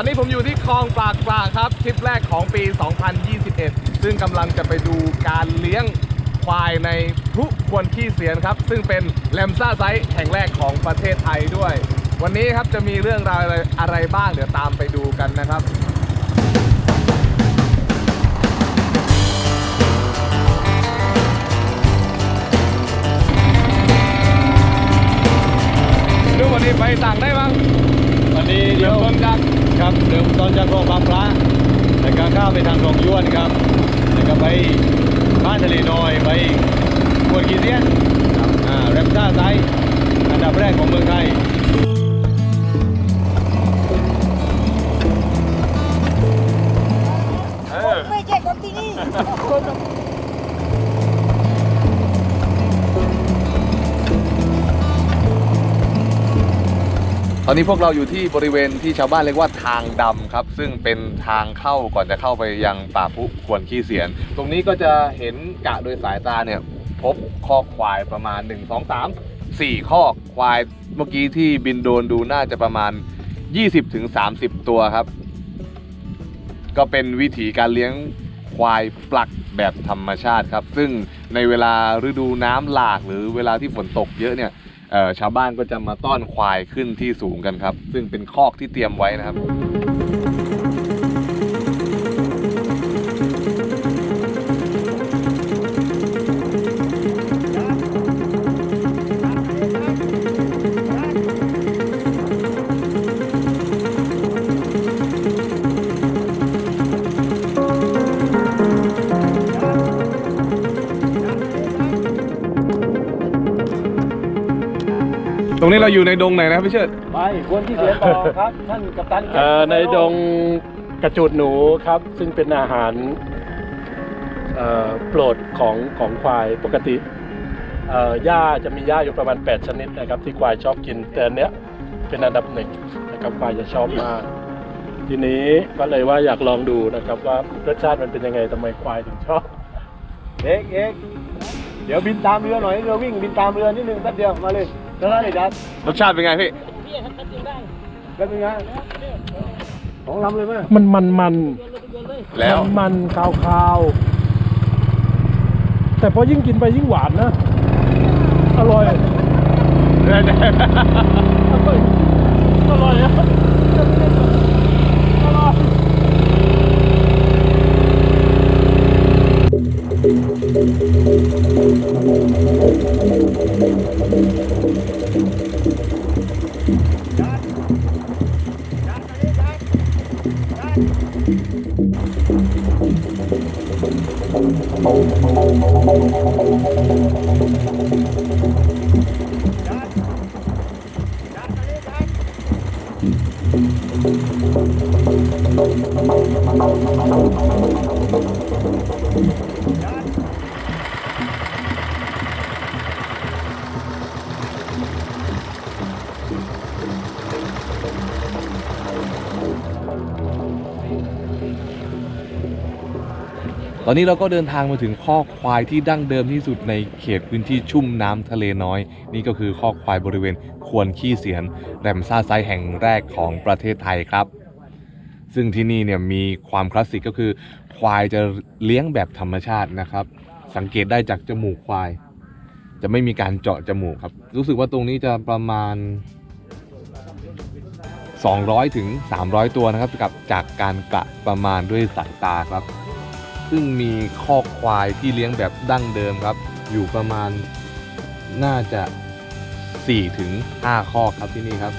อนนี้ผมอยู่ที่คลองปากปลาครับทริปแรกของปี 2021 ซึ่งกำลังจะไปดูการเลี้ยงควายในพลุควนขี้เสียนครับ ซึ่งเป็นแลมซ่าไซต์แห่งแรกของประเทศไทยด้วย วันนี้ครับจะมีเรื่องราวอะไรอะไรบ้างเดี๋ยวตามไปดูกันนะครับดูวันนี้ไปต่างได้บ้างวันนี้เดี๋ยวมต้นจาก ครับเดิมตอนจากคลองบางพระในการข้าวไปทางคลองย้วนครับแล้วก็ไปบ้านทะเลน้อยไปกวนกีเซียนครับอ่าแรมซ่าไซต์อันดับแรกของเมืองไทย ตอนนี้พวกเราอยู่ที่บริเวณที่ชาวบ้านเรียกว่าทางดำครับ ซึ่งเป็นทางเข้าก่อนจะเข้าไปยังป่าพุควรขี้เสียน ตรงนี้ก็จะเห็นกะโดยสายตาเนี่ยพบคอกควายประมาณ 1 2 3 4คอกควายเมื่อกี้ที่บินโดรนดูน่าจะประมาณ 20-30 ตัวครับ ก็เป็นวิธีการเลี้ยงควายปลักแบบธรรมชาติครับ ซึ่งในเวลาฤดูน้ำหลากหรือเวลาที่ฝนตกเยอะเนี่ย ชาวบ้านก็จะมาต้อนควายขึ้นที่สูงกันครับ ซึ่งเป็นคอกที่เตรียมไว้นะครับ ตรงนี้เราอยู่ในดงไหนนะครับพี่เชิดไปกวนกีเซียนต่อครับท่านกัปตันเอ่อในดงกระจูดหนูครับ ซึ่งเป็นอาหารเอ่อโปรดของของควายปกติเอ่อหญ้าจะมีหญ้าอยู่ประมาณ 8 ชนิดนะครับ ที่ควายชอบกินแต่อันเนี้ยเป็นอันดับหนึ่งนะครับควายจะชอบมาก ทีนี้ก็เลยว่าอยากลองดูนะครับว่ารสชาติมันเป็นยังไงทำไมควายถึงชอบเอกเอกเดี๋ยวบินตามเรือหน่อยเรือวิ่งบินตามเรือนิดนึงแป๊บเดียวมาเลย เท่านั้นเลยครับรสชาติเป็นไงพี่แป๊บนึงนะของลำเลยไหมมันมันมันแล้วมันมันคาวคาวๆแต่พอยิ่งกินไปยิ่งหวานนะ อร่อย อร่อยอร่อยอะอร่ อย ตอนนี้เราก็เดินทางมาถึงข้อควายที่ดั้งเดิมที่สุดในเขตพื้นที่ชุ่มน้ำทะเลน้อย นี่ก็คือข้อควายบริเวณควรขี้เสียน แรมซ่าไซแห่งแรกของประเทศไทยครับ ซึ่งที่นี่เนี่ยมีความคลาสสิกก็คือ ควายจะเลี้ยงแบบธรรมชาตินะครับ สังเกตได้จากจมูกควาย จะไม่มีการเจาะจมูกครับ รู้สึกว่าตรงนี้จะประมาณ200ถึง300 ตัวนะครับกับจากการกะประมาณด้วยสายตาครับ ซึ่งมีคอกควายที่เลี้ยงแบบดั้งเดิมครับ อยู่ประมาณน่าจะ4ถึง5คอกครับที่นี่ครับ